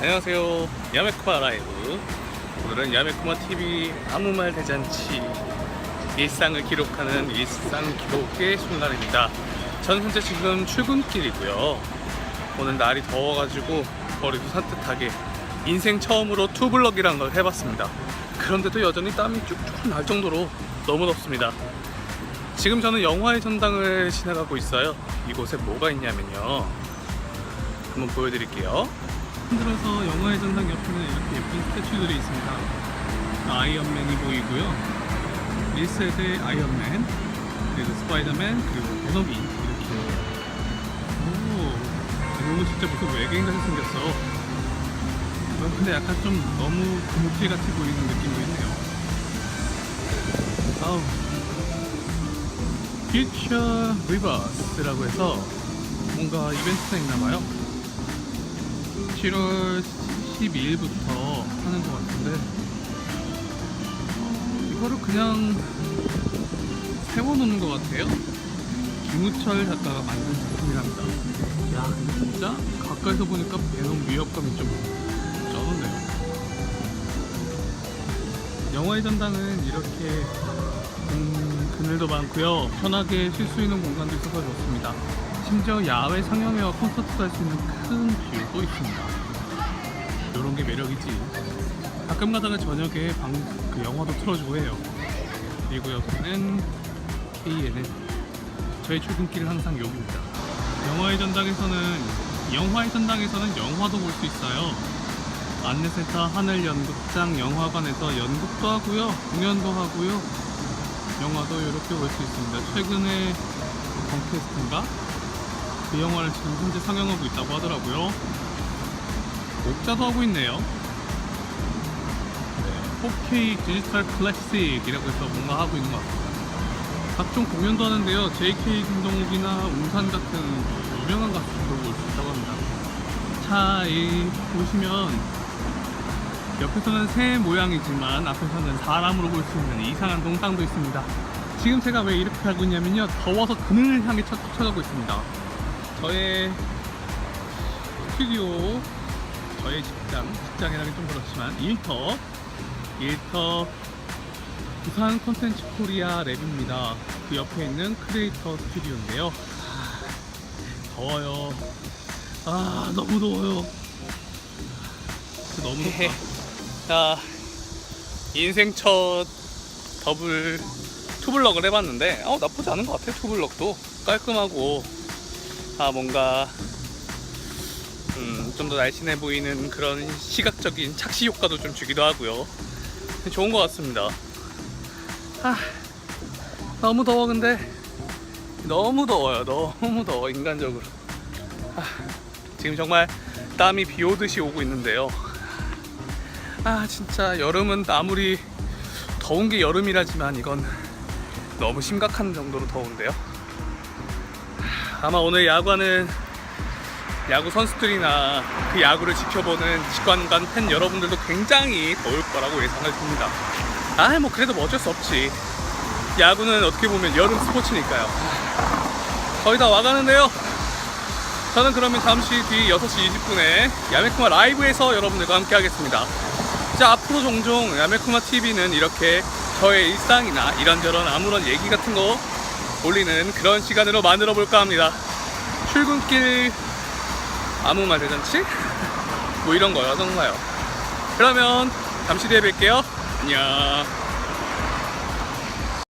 안녕하세요. 야메쿠마 라이브. 오늘은 야메쿠마 TV 아무 말 대잔치 일상을 기록하는 일상 기록의 순간입니다. 전 현재 지금 출근길이고요. 오늘 날이 더워가지고 머리도 산뜻하게 인생 처음으로 투블럭이란 걸 해봤습니다. 그런데도 여전히 땀이 쭉쭉 날 정도로 너무 덥습니다. 지금 저는 영화의 전당을 지나가고 있어요. 이곳에 뭐가 있냐면요. 한번 보여드릴게요. 흔들어서 영화의 전당 옆에는 이렇게 예쁜 스태츄들이 있습니다. 아이언맨이 보이고요. 1세대 아이언맨, 그리고 스파이더맨, 그리고 베놈이 이렇게. 오, 이놈은 진짜 무슨 외계인 같이 생겼어. 어, 근데 약간 좀 너무 금옥질 같이 보이는 느낌도 있네요. 아우. Future Reverse라고 해서 뭔가 이벤트가 있나봐요. 7월 12일부터 하는 것 같은데 이거를 그냥 세워놓는 것 같아요. 김우철 작가가 만든 작품이랍니다. 야, 진짜 가까이서 보니까 배는 위협감이 좀 쩌는데요. 영화의 전당은 이렇게 음, 그늘도 많고요. 편하게 쉴 수 있는 공간도 있어서 좋습니다. 심지어 야외 상영회와 콘서트도 할 수 있는 큰 뷰도 있습니다. 이런 게 매력이지. 가끔 가다가 저녁에 방, 그 영화도 틀어주고 해요. 그리고 여기는 KNN. 저희 출근길은 항상 여기입니다. 영화의 전당에서는 영화의 전당에서는 영화도 볼 수 있어요. 안내센터 하늘연극장 영화관에서 연극도 하고요, 공연도 하고요, 영화도 이렇게 볼 수 있습니다. 최근에 덩캐스트인가 그 영화를 지금 현재 상영하고 있다고 하더라고요. 옥자도 하고 있네요. 네, 4K 디지털 클래식이라고 해서 뭔가 하고 있는 것 같습니다. 각종 공연도 하는데요. JK 김동욱이나 웅산 같은 유명한 가수들도 볼 수 있다고 합니다. 자, 이 보시면 옆에서는 새 모양이지만 앞에서는 사람으로 볼 수 있는 이상한 동상도 있습니다. 지금 제가 왜 이렇게 하고 있냐면요. 더워서 그늘을 향해 쳐, 쳐가고 있습니다. 저의 스튜디오, 저의 직장, 직장이라기 좀 그렇지만 일터, 일터 부산 콘텐츠 코리아 랩입니다. 그 옆에 있는 크리에이터 스튜디오인데요. 아, 더워요. 아, 너무 더워요. 너무 덥다. 자, 인생 첫 더블 투블럭을 해봤는데, 어, 나쁘지 않은 것 같아요. 투블럭도 깔끔하고, 아, 뭔가, 음, 좀 더 날씬해 보이는 그런 시각적인 착시 효과도 좀 주기도 하고요. 좋은 것 같습니다. 아, 너무 더워 근데 너무 더워요. 너무 더워 인간적으로. 아, 지금 정말 땀이 비 오듯이 오고 있는데요. 아 진짜 여름은 아무리 더운 게 여름이라지만 이건 너무 심각한 정도로 더운데요. 아마 오늘 야구하는 야구 선수들이나 그 야구를 지켜보는 직관관 팬 여러분들도 굉장히 더울 거라고 예상을 듭니다. 아, 뭐 그래도 뭐 어쩔 수 없지. 야구는 어떻게 보면 여름 스포츠니까요. 거의 다 와가는데요. 저는 그러면 잠시 뒤 6시 20분에 야메쿠마 라이브에서 여러분들과 함께 하겠습니다. 자, 앞으로 종종 야메쿠마 TV는 이렇게 저의 일상이나 이런저런 아무런 얘기 같은 거 올리는 그런 시간으로 만들어 볼까 합니다. 출근길 아무 말 대잔치? 뭐 이런 거요, 정말요. 그러면 잠시 뒤에 뵐게요. 안녕.